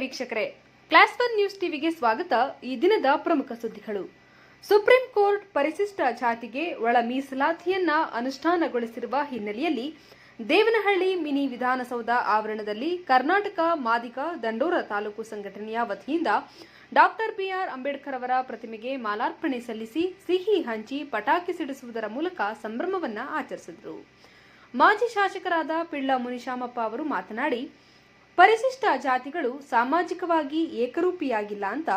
ವೀಕ್ಷಕರೇ. Class one news ಟಿವಿಗೆ ಸ್ವಾಗತ. ಈ ದಿನದ ಪ್ರಮುಖ ಸುದ್ದಿಗಳು. ಸುಪ್ರೀಂ ಕೋರ್ಟ್ ಪರಿಶಿಷ್ಟ ಜಾತಿಗೆ ಒಳ ಮೀಸಲಾತಿಯನ್ನ ಅನುಷ್ಠಾನಗೊಳಿಸಿರುವ ಹಿನ್ನೆಲೆಯಲ್ಲಿ ದೇವನಹಳ್ಳಿ ಮಿನಿ ವಿಧಾನಸೌಧ ಆವರಣದಲ್ಲಿ ಕರ್ನಾಟಕ ಮಾದಿಗ ದಂಡೋರ ತಾಲೂಕು ಸಂಘಟನೆಯ ವತಿಯಿಂದ ಡಾಕ್ಟರ್ ಬಿಆರ್ ಅಂಬೇಡ್ಕರ್ ಅವರ ಪ್ರತಿಮೆಗೆ ಮಾಲಾರ್ಪಣೆ ಸಲ್ಲಿಸಿ ಸಿಹಿ ಹಂಚಿ ಪಟಾಕಿ ಸಿಡಿಸುವುದರ ಮೂಲಕ ಸಂಭ್ರಮವನ್ನ ಆಚರಿಸಿದರು. ಮಾಜಿ ಶಾಸಕರಾದ ಪಿಳ್ಳ ಮುನಿಶಾಮಪ್ಪ ಅವರು ಮಾತನಾಡಿ ಪರಿಶಿಷ್ಟ ಜಾತಿಗಳು ಸಾಮಾಜಿಕವಾಗಿ ಏಕರೂಪಿಯಾಗಿಲ್ಲ ಅಂತ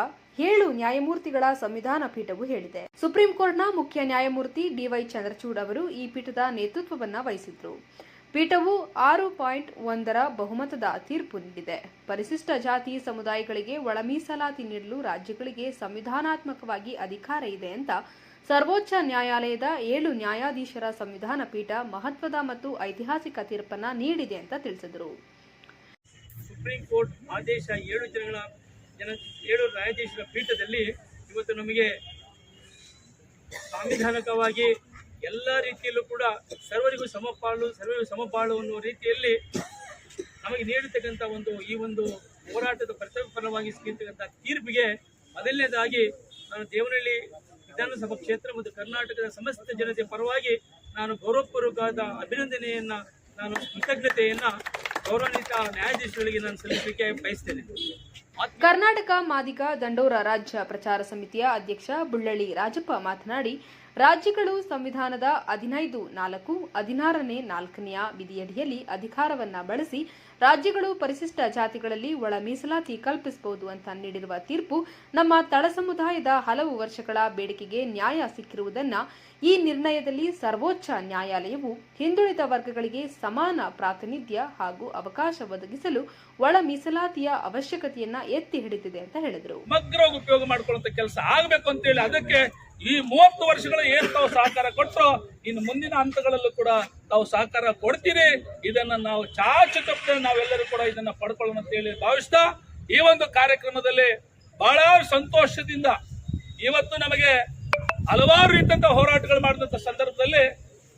ಏಳು ನ್ಯಾಯಮೂರ್ತಿಗಳ ಸಂವಿಧಾನ ಪೀಠವು ಹೇಳಿದೆ. ಸುಪ್ರೀಂ ಕೋರ್ಟ್ನ ಮುಖ್ಯ ನ್ಯಾಯಮೂರ್ತಿ ಡಿವೈ ಚಂದ್ರಚೂಡ್ ಅವರು ಈ ಪೀಠದ ನೇತೃತ್ವವನ್ನ ವಹಿಸಿದ್ರು. ಪೀಠವು ಆರು ಪಾಯಿಂಟ್ ಒಂದರ ಬಹುಮತದ ತೀರ್ಪು ನೀಡಿದೆ. ಪರಿಶಿಷ್ಟ ಜಾತಿ ಸಮುದಾಯಗಳಿಗೆ ಒಳ ಮೀಸಲಾತಿ ನೀಡಲು ರಾಜ್ಯಗಳಿಗೆ ಸಂವಿಧಾನಾತ್ಮಕವಾಗಿ ಅಧಿಕಾರ ಇದೆ ಅಂತ ಸರ್ವೋಚ್ಚ ನ್ಯಾಯಾಲಯದ ಏಳು ನ್ಯಾಯಾಧೀಶರ ಸಂವಿಧಾನ ಪೀಠ ಮಹತ್ವದ ಮತ್ತು ಐತಿಹಾಸಿಕ ತೀರ್ಪನ್ನ ನೀಡಿದೆ ಅಂತ ತಿಳಿಸಿದರು. ಸುಪ್ರೀಂ ಕೋರ್ಟ್ ಆದೇಶ ಏಳು ಜನಗಳ ಜನ ಏಳು ನ್ಯಾಯಾಧೀಶರ ಪೀಠದಲ್ಲಿ ಇವತ್ತು ನಮಗೆ ಸಾಂವಿಧಾನಿಕವಾಗಿ ಎಲ್ಲ ರೀತಿಯಲ್ಲೂ ಕೂಡ ಸರ್ವರಿಗೂ ಸಮಪಾಲು ಸರ್ವರಿಗೂ ಸಮಪಾಲು ಅನ್ನುವ ರೀತಿಯಲ್ಲಿ ನಮಗೆ ನೀಡತಕ್ಕಂಥ ಒಂದು ಈ ಒಂದು ಹೋರಾಟದ ಪ್ರತಿಫಲವಾಗಿ ಸಿಗಿರ್ತಕ್ಕಂಥ ತೀರ್ಪಿಗೆ ಮೊದಲನೇದಾಗಿ ನಾನು ದೇವನಹಳ್ಳಿ ವಿಧಾನಸಭಾ ಕ್ಷೇತ್ರ ಮತ್ತು ಕರ್ನಾಟಕದ ಸಮಸ್ತ ಜನತೆ ಪರವಾಗಿ ನಾನು ಗೌರವಪೂರ್ವಕವಾದ ಅಭಿನಂದನೆಯನ್ನು, ನಾನು ಕೃತಜ್ಞತೆಯನ್ನ ಗೌರವಾನ್ವಿತ ನ್ಯಾಯಾಧೀಶಗಳಿಗೆ ನಾನು ಸಲ್ಲಿಸಲಿಕ್ಕೆ ಬಯಸ್ತೇನೆ. ಕರ್ನಾಟಕ ಮಾದಿಗ ದಂಡೋರ ರಾಜ್ಯ ಪ್ರಚಾರ ಸಮಿತಿಯ ಅಧ್ಯಕ್ಷ ಬುಳ್ಳಳ್ಳಿ ರಾಜಪ್ಪ ಮಾತನಾಡಿ ರಾಜ್ಯಗಳು ಸಂವಿಧಾನದ ಹದಿನೈದು, ನಾಲ್ಕು, ಹದಿನಾರನೇ, ನಾಲ್ಕನೆಯ ವಿಧಿಯಡಿಯಲ್ಲಿ ಅಧಿಕಾರವನ್ನ ಬಳಸಿ ರಾಜ್ಯಗಳು ಪರಿಶಿಷ್ಟ ಜಾತಿಗಳಲ್ಲಿ ಒಳ ಮೀಸಲಾತಿ ಕಲ್ಪಿಸಬಹುದು ಅಂತ ನೀಡಿರುವ ತೀರ್ಪು ನಮ್ಮ ತಳ ಸಮುದಾಯದ ಹಲವು ವರ್ಷಗಳ ಬೇಡಿಕೆಗೆ ನ್ಯಾಯ ಸಿಕ್ಕಿರುವುದನ್ನ ಈ ನಿರ್ಣಯದಲ್ಲಿ ಸರ್ವೋಚ್ಚ ನ್ಯಾಯಾಲಯವು ಹಿಂದುಳಿದ ವರ್ಗಗಳಿಗೆ ಸಮಾನ ಪ್ರಾತಿನಿಧ್ಯ ಹಾಗೂ ಅವಕಾಶ ಒದಗಿಸಲು ಒಳ ಮೀಸಲಾತಿಯ ಅವಶ್ಯಕತೆಯನ್ನ ಎತ್ತಿ ಹಿಡಿದಿದೆ ಅಂತ ಹೇಳಿದರು. ಉಪಯೋಗ ಮಾಡ್ಕೊಳ್ಳುವಂತ ಕೆಲಸ ಆಗಬೇಕು ಅಂತೇಳಿ ಅದಕ್ಕೆ ಈ ಮೂವತ್ತು ವರ್ಷಗಳ ಏನು ತಾವು ಸಹಕಾರ ಕೊಟ್ಟರು ಇನ್ನು ಮುಂದಿನ ಹಂತಗಳಲ್ಲೂ ಕೂಡ ತಾವು ಸಹಕಾರ ಕೊಡ್ತೀರಿ. ಇದನ್ನ ನಾವು ಚಾಚು ತಪ್ಪದೆ ನಾವೆಲ್ಲರೂ ಕೂಡ ಇದನ್ನ ಪಡ್ಕೊಳ್ಳೋಣ ಅಂತ ಹೇಳಿ ಭಾವಿಸ್ತಾ, ಈ ಒಂದು ಕಾರ್ಯಕ್ರಮದಲ್ಲಿ ಬಹಳ ಸಂತೋಷದಿಂದ ಇವತ್ತು ನಮಗೆ ಹಲವಾರು ರೀತಿಯಂತ ಹೋರಾಟಗಳು ಮಾಡಿದಂತ ಸಂದರ್ಭದಲ್ಲಿ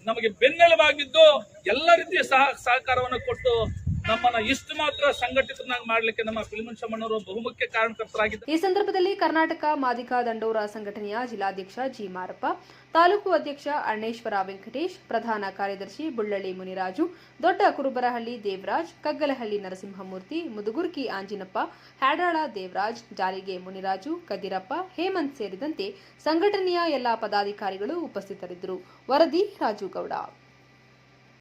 ನಮಗೆ ಬೆನ್ನೆಲುಬಾಗಿದ್ದು ಎಲ್ಲ ರೀತಿಯ ಸಹ, ಸಹಕಾರವನ್ನು ಕೊಟ್ಟು ನಮ್ಮನ್ನ ಇಷ್ಟು ಮಾತ್ರ ಸಂಘಟಿತನಾಗಿ ಮಾಡ್ಲಿಕ್ಕೆ ನಮ್ಮ ಪಿಲ್ಮನ್ಶಮ್ಮನವರು ಬಹುಮುಖ್ಯ ಕಾರಣಕರ್ತರಾಗಿದ್ದಾರೆ. ಈ ಸಂದರ್ಭದಲ್ಲಿ ಕರ್ನಾಟಕ ಮಾದಿಕ ದಂಡೋರ ಸಂಘಟನೆಯ ಜಿಲ್ಲಾಧ್ಯಕ್ಷ ಜಿ ಮಾರಪ್ಪ ತಾಲೂಕು ಅಧ್ಯಕ್ಷ ಅಣ್ಣೇಶ್ವರ ವೆಂಕಟೇಶ್, ಪ್ರಧಾನ ಕಾರ್ಯದರ್ಶಿ ಬುಳ್ಳಳ್ಳಿ ಮುನಿರಾಜು, ದೊಡ್ಡ ಕುರುಬರಹಳ್ಳಿ ದೇವರಾಜ್, ಕಗ್ಗಲಹಳ್ಳಿ ನರಸಿಂಹಮೂರ್ತಿ, ಮುದುಗುರ್ಕಿ ಆಂಜಿನಪ್ಪ ಹ್ಯಾಡಾಳ ದೇವರಾಜ್, ಜಾಲಿಗೆ ಮುನಿರಾಜು, ಕದಿರಪ್ಪ, ಹೇಮಂತ್ ಸೇರಿದಂತೆ ಸಂಘಟನೆಯ ಎಲ್ಲಾ ಪದಾಧಿಕಾರಿಗಳು ಉಪಸ್ಥಿತರಿದ್ದರು. ವರದಿ ರಾಜು ಗೌಡ